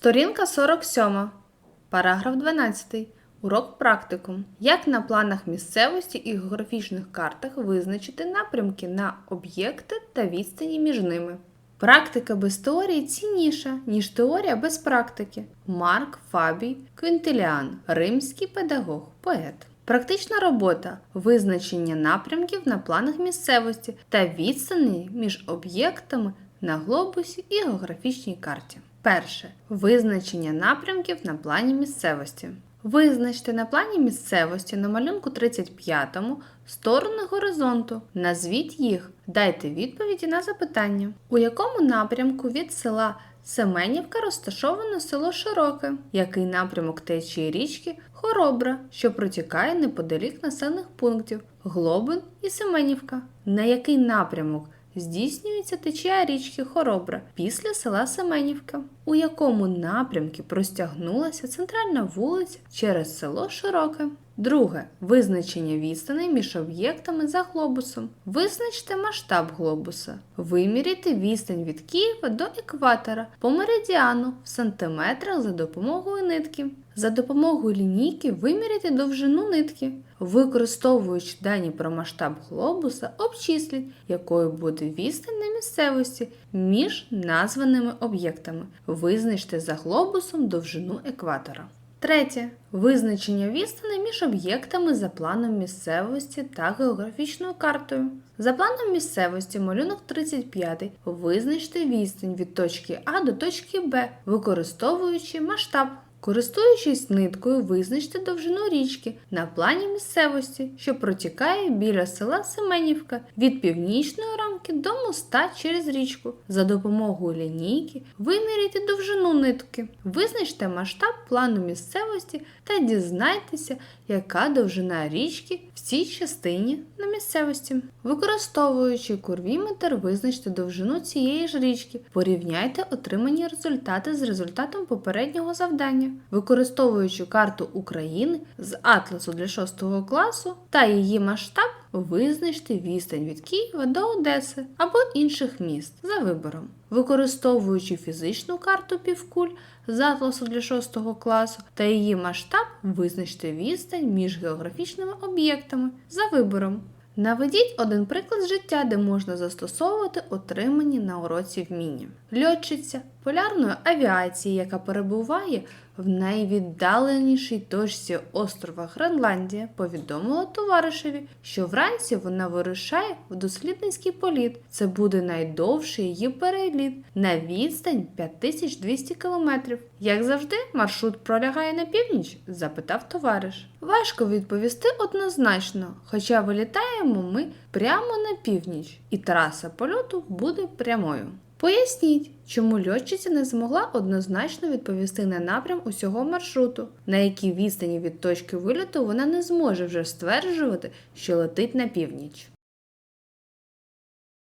Сторінка 47. Параграф 12. Урок практикум. Як на планах місцевості і географічних картах визначити напрямки на об'єкти та відстані між ними. Практика без теорії цінніша, ніж теорія без практики. Марк Фабій Квінтиліан, римський педагог, поет. Практична робота визначення напрямків на планах місцевості та відстані між об'єктами на глобусі і географічній карті. Перше. Визначення напрямків на плані місцевості. Визначте на плані місцевості на малюнку 35 сторони горизонту. Назвіть їх. Дайте відповіді на запитання. У якому напрямку від села Семенівка розташовано село Широке? Який напрямок течії річки Хоробра, що протікає неподалік населених пунктів Глобин і Семенівка? На який напрямок здійснюється течія річки Хоробра після села Семенівка? У якому напрямку простягнулася центральна вулиця через село Широке? Друге. Визначення відстаней між об'єктами за глобусом. Визначте масштаб глобуса. Виміряйте відстань від Києва до екватора по меридіану в сантиметрах за допомогою нитки. За допомогою лінійки виміряйте довжину нитки. Використовуючи дані про масштаб глобуса, обчисліть, якою буде відстань на місцевості між названими об'єктами. Визначте за глобусом довжину екватора. Третє. Визначення відстани між об'єктами за планом місцевості та географічною картою. За планом місцевості малюнок 35 визначте відстань від точки А до точки Б, використовуючи масштаб. Користуючись ниткою, визначте довжину річки на плані місцевості, що протікає біля села Семенівка від північної рамки до моста через річку. За допомогою лінійки виміряйте довжину нитки, визначте масштаб плану місцевості та дізнайтеся, яка довжина річки в цій частині на місцевості. Використовуючи курвіметр, визначте довжину цієї ж річки, порівняйте отримані результати з результатом попереднього завдання. Використовуючи карту України з атласу для 6 класу та її масштаб, визначте відстань від Києва до Одеси або інших міст за вибором. Використовуючи фізичну карту півкуль з атласу для 6 класу та її масштаб, визначте відстань між географічними об'єктами за вибором. Наведіть один приклад життя, де можна застосовувати отримані на уроці вміння. Льотчиця полярної авіації, яка перебуває в найвіддаленішій точці острова Гренландія, повідомила товаришеві, що вранці вона вирушає в дослідницький політ. Це буде найдовший її переліт на відстань 5200 км. Як завжди, маршрут пролягає на північ? запитав товариш. Важко відповісти однозначно, хоча вилітаємо ми прямо на північ, і траса польоту буде прямою. Поясніть, чому льотчиця не змогла однозначно відповісти на напрям усього маршруту, на якій відстані від точки виліту вона не зможе вже стверджувати, що летить на північ.